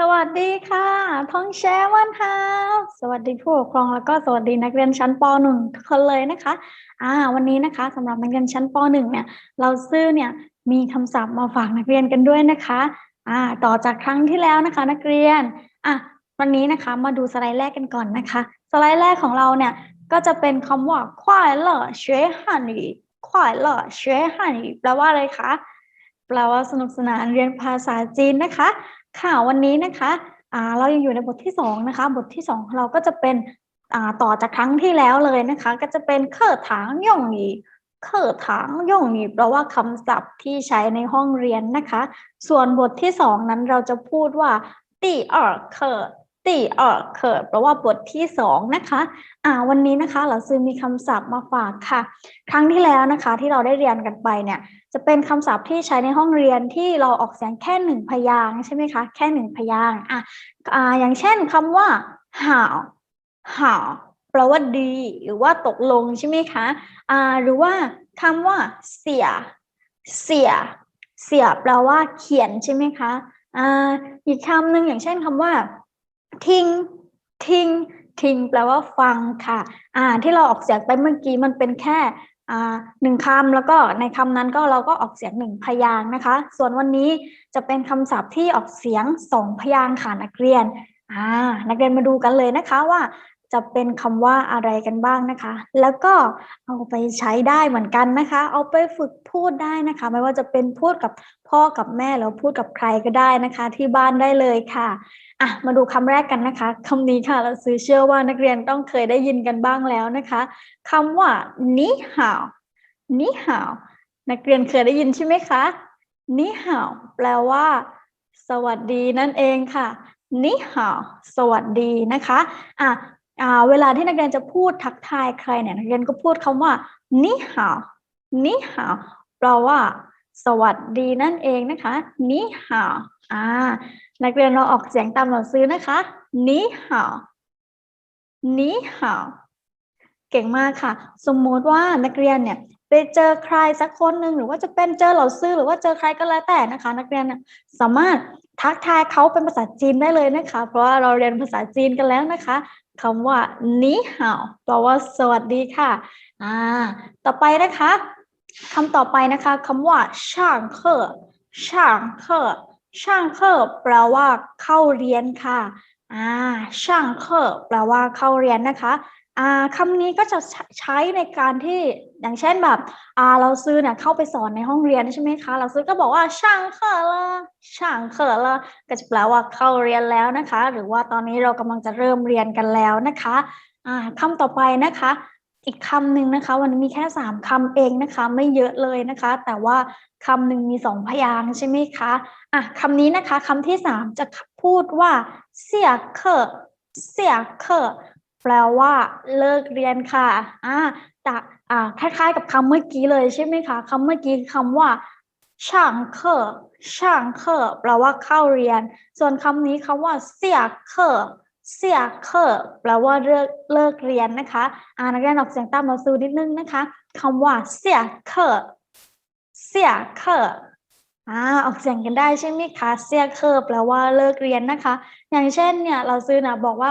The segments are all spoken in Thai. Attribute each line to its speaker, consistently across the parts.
Speaker 1: สวัสดีค่ะท้องแชร์วันฮาสวัสดีผู้ปกครองแล้วก็สวัสดีนักเรียนชั้นป .1 ทุกคนเลยนะคะอ่าวันนี้นะคะสำหรับนักเรียนชั้นป .1 เนี่ย เราซื้อเนี่ยมีคำศัพท์มาฝากนักเรียนกันด้วยนะคะอ่าต่อจากครั้งที่แล้วนะคะ นักเรียนอะวันนี้นะคะมาดูสไลด์แรกกันก่อนนะคะ สไลด์แรกของเราเนี่ยก็จะเป็นคำว่าควายเหล่อเชฮันนี่ควายหล่อเชฮันนี่แปลว่าอะไรคะแปลว่าสนุกสนานเรียนภาษาจีนนะคะ ค่ะวันนี้นะคะอ่าเรายังอยู่ในบทที่สองนะคะ บทที่สองเราก็จะเป็นอ่าต่อจากครั้งที่แล้วเลยนะคะ ก็จะเป็นเคอถางย่องหยีเคอถางย่องหยีแปลว่าคำศัพท์ที่ใช้ในห้องเรียนนะคะ ส่วนบทที่สองนั้นเราจะพูดว่าตีเออเคอ ตีเออเคอแปลว่าบทที่สองนะคะอ่าวันนี้นะคะเราซื้อมีคำศัพท์มาฝากค่ะ ครั้งที่แล้วนะคะที่เราได้เรียนกันไปเนี่ยจะเป็นคำศัพท์ที่ใช้ในห้องเรียนที่เราออกเสียงแค่หนึ่งพยางใช่ไหมคะแค่หนึ่งพยางอะอ่าอย่างเช่นคำว่าห่าวห่าแปลว่าดี หรือว่าตกลงใช่ไหมคะอ่าหรือว่าคำว่าเสีย เสีย เสียแปลว่าเขียนใช่ไหมคะอ่าอีกคำหนึ่งอย่างเช่นคำว่า ทิ้งทิ้งทิ้งแปลว่าฟังค่ะ อ่าที่เราออกเสียงไปเมื่อกี้มันเป็นแค่อ่าหนึ่งคำแล้วก็ในคำนั้นก็เราก็ออกเสียงหนึ่งพยางนะคะ ส่วนวันนี้จะเป็นคำศัพท์ที่ออกเสียงสองพยางค่ะนักเรียนอ่านักเรียนมาดูกันเลยนะคะว่า จะเป็นคำว่าอะไรกันบ้างนะคะ แล้วก็เอาไปใช้ได้เหมือนกันนะคะ เอาไปฝึกพูดได้นะคะ ไม่ว่าจะเป็นพูดกับพ่อกับแม่หรือพูดกับใครก็ได้นะคะ ที่บ้านได้เลยค่ะอะมาดูคำแรกกันนะคะคำนี้ค่ะเราซื้อเชื่อว่านักเรียนต้องเคยได้ยินกันบ้างแล้วนะคะคำว่านิฮาวนิฮาวนักเรียนเคยได้ยินใช่ไหมคะนิฮาวแปลว่า สวัสดีนั่นเองค่ะนิฮาวสวัสดีนะคะอะ เวลาที่นักเรียนจะพูดทักทายใครเนี่ยนักเรียนก็พูดคำว่านิฮาวนิฮาวแปลว่า สวัสดีนั่นเองนะคะนิฮาวอ่านักเรียนเราออกเสียงตามหนังสือนะคะนี่ห่าวนี่ห่าวเก่งมากค่ะ สมมติว่านักเรียนเนี่ยไปเจอใครสักคนหนึ่งหรือว่าจะเป็นเจอเหล่าซื้อหรือว่าเจอใครก็แล้วแต่นะคะ นักเรียนสามารถ ทักทายเขาเป็นภาษาจีนได้เลยนะคะ เพราะว่าเราเรียนภาษาจีนกันแล้วนะคะคำว่านี่ห่าวแปลว่าสวัสดีค่ะอ่าต่อไปนะคะคำต่อไปนะคะคำว่าช่างเคอช่างเคอช่างเคอแปลว่าเข้าเรียนค่ะอ่าช่างเคอแปลว่าเข้าเรียนนะคะ คำนี้ก็จะใช้ในการที่อย่างเช่นแบบเราซื้อเนี่ยเข้าไปสอนในห้องเรียนใช่ไหมคะ เราซื้อก็บอกว่าช่างเคอละช่างเคอละก็จะแปลว่าเข้าเรียนแล้วนะคะ หรือว่าตอนนี้เรากำลังจะเริ่มเรียนกันแล้วนะคะอ่าคำต่อไปนะคะ อีกคำหนึ่งนะคะ วันนี้มีแค่สามคำเองนะคะ ไม่เยอะเลยนะคะ แต่ว่าคำหนึ่งมีสองพยางใช่ไหมคะอะคำนี้นะคะคำที่สามจะพูดว่าเสียเคอเสียเคอ แปลว่าเลิกเรียนค่ะอ่าแต่อ่าคล้ายๆ กับคำเมื่อกี้เลยใช่ไหมคะคำเมื่อกี้คำว่าช่างเคอช่างเคอแปลว่าเข้าเรียน ส่วนคำนี้คำว่าเสียเคอเสียเคอแปลว่าเลิกเลิกเรียนนะคะอ่านักเรียนออกเสียงตามเราซูนิดนึงนะคะคำว่าเสียเคอเสียเคออ่าออกเสียงกันได้ใช่ไหมคะเสียเคอร์แปลว่าเลิกเรียนนะคะ อย่างเช่นเนี่ยเราซื้อนะบอกว่า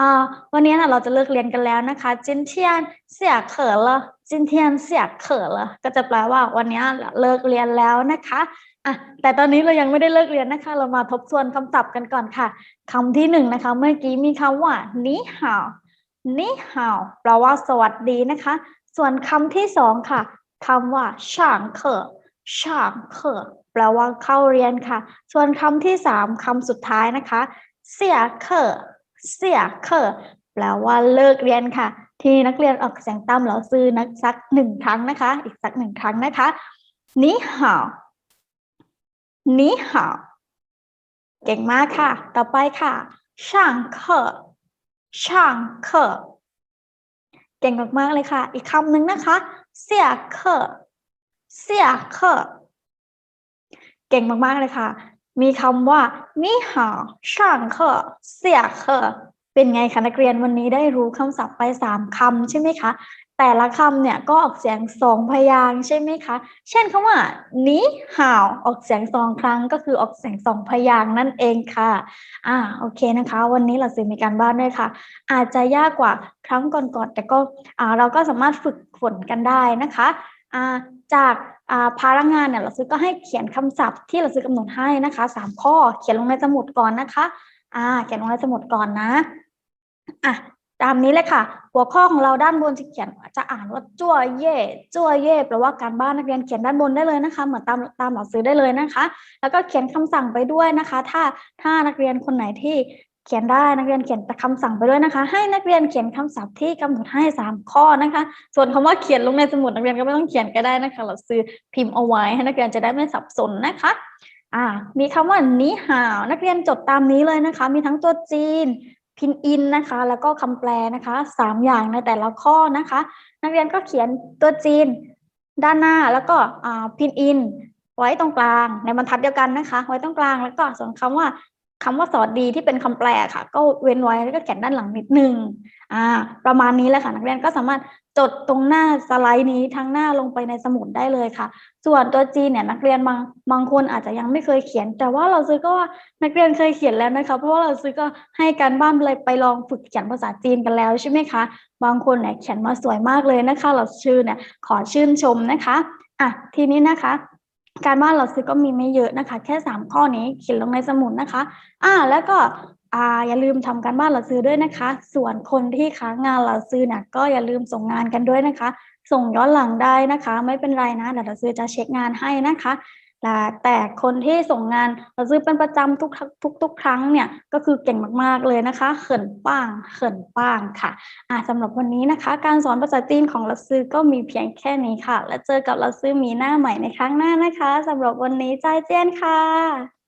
Speaker 1: อ่าวันนี้นะเราจะเลิกเรียนกันแล้วนะคะจินเทียนเสียเขอละจินเทียนเสียเขอละก็จะแปลว่าวันนี้เลิกเรียนแล้วนะคะอะแต่ตอนนี้เรายังไม่ได้เลิกเรียนนะคะ เรามาทบทวนคำศัพท์กันก่อนค่ะคำที่หนึ่งนะคะ เมื่อกี้มีคำว่านี่ฮาวนี่ฮาวแปลว่าสวัสดีนะคะ ส่วนคำที่สองค่ะคำว่าช่างเขอช่างเขอแปลว่าเข้าเรียนค่ะ ส่วนคำที่สามคำสุดท้ายนะคะ เสียเคอ เสียเคอแปลว่าเลิกเรียนค่ะ ที่นักเรียนออกเสียงตามเหล่าซื้อนักสักหนึ่งครั้งนะคะ อีกสักหนึ่งครั้งนะคะนี่ห่าวนี่ห่าวเก่งมากค่ะ ต่อไปค่ะช่างเคอช่างเคอเก่งมากๆเลยค่ะ อีกคำหนึ่งนะคะ เสียเคอเสียเคอเก่งมากๆเลยค่ะ มีคำว่านี่หาช่างเคอเสียเคอเป็นไงคะนักเรียนวันนี้ได้รู้คำศัพท์ไปสามคำใช่ไหมคะ แต่ละคำเนี่ยก็ออกเสียงสองพยางค์ใช่ไหมคะ เช่นคำว่านี้ห่าวออกเสียงสองครั้งก็คือออกเสียงสองพยางค์นั่นเองค่ะอ่าโอเคนะคะ วันนี้เราซื้อมีการบ้านด้วยค่ะ อาจจะยากกว่าครั้งก่อนๆแต่ก็อ่าเราก็สามารถฝึกฝนกันได้นะคะ จากพารางานเนี่ยเราซื้อก็ให้เขียนคำศัพท์ที่เราซื้อกำหนดให้นะคะสามข้อเขียนลงในสมุดก่อนนะคะอ่าเขียนลงในสมุดก่อนนะอะตามนี้เลยค่ะ หัวข้อของเราด้านบนจะเขียนจะอ่านว่าจั่วเย่จั่วเย่แปลว่าการบ้านนักเรียนเขียนด้านบนได้เลยนะคะ เหมือนตามตามหลักซื้อได้เลยนะคะ แล้วก็เขียนคำสั่งไปด้วยนะคะ ถ้าถ้านักเรียนคนไหนที่ ขียนได้นักเรียนเขียนแต่คำสั่งไปด้วยนะคะ ให้นักเรียนเขียนคำศัพท์ที่กำหนดให้สามข้อนะคะ ส่วนคำว่าเขียนลงในสมุดนักเรียนก็ไม่ต้องเขียนก็ได้นะคะ เราซื้อพิมพ์เอาไว้ให้นักเรียนจะได้ไม่สับสนนะคะอ่ามีคำว่านี้หาวนักเรียนจดตามนี้เลยนะคะ มีทั้งตัวจีนพินอินนะคะ แล้วก็คำแปลนะคะสามอย่างในแต่ละข้อนะคะ นักเรียนก็เขียนตัวจีน ด้านหน้าแล้วก็อ่าพินอินไว้ตรงกลางในบรรทัดเดียวกันนะคะ ไว้ตรงกลางแล้วก็ส่วนคำว่า คำว่าสอดดีที่เป็นคำแปลค่ะ ก็เว้นไว้แล้วก็เขียนด้านหลังนิดนึงอ่า ประมาณนี้แหละค่ะ นักเรียนก็สามารถจดตรงหน้าสไลด์นี้ทั้งหน้าลงไปในสมุดได้เลยค่ะ ส่วนตัวจีนเนี่ยนักเรียนบางบางคนอาจจะยังไม่เคยเขียน แต่ว่าเราซื้อก็ว่านักเรียนเคยเขียนแล้วนะคะ เพราะว่าเราซื้อก็ให้การบ้านเลยไปลองฝึกเขียนภาษาจีนกันแล้วใช่ไหมคะ บางคนเนี่ยเขียนมาสวยมากเลยนะคะ เราชื่อเนี่ยขอชื่นชมนะคะอะทีนี้นะคะ การบ้านเราซื้อก็มีไม่เยอะนะคะ แค่สามข้อนี้เขียนลงในสมุดนะคะ อ่า แล้วก็อ่าอย่าลืมทำการบ้านเราซื้อด้วยนะคะ ส่วนคนที่ค้างงานเราซื้อเนี่ยก็อย่าลืมส่งงานกันด้วยนะคะ ส่งย้อนหลังได้นะคะ ไม่เป็นไรนะเดี๋ยวเราซื้อจะเช็คงานให้นะคะ แต่แต่คนที่ส่งงานเราซื้อเป็นประจำทุกทุกทุกครั้งเนี่ยก็คือเก่งมากๆเลยนะคะ เขินป้างเขินป้างค่ะอ่าสำหรับวันนี้นะคะ การสอนภาษาจีนของเราซื้อก็มีเพียงแค่นี้ค่ะ แล้วเจอกับเราซื้อมีหน้าใหม่ในครั้งหน้านะคะสำหรับวันนี้ใจายเจียนค่ะ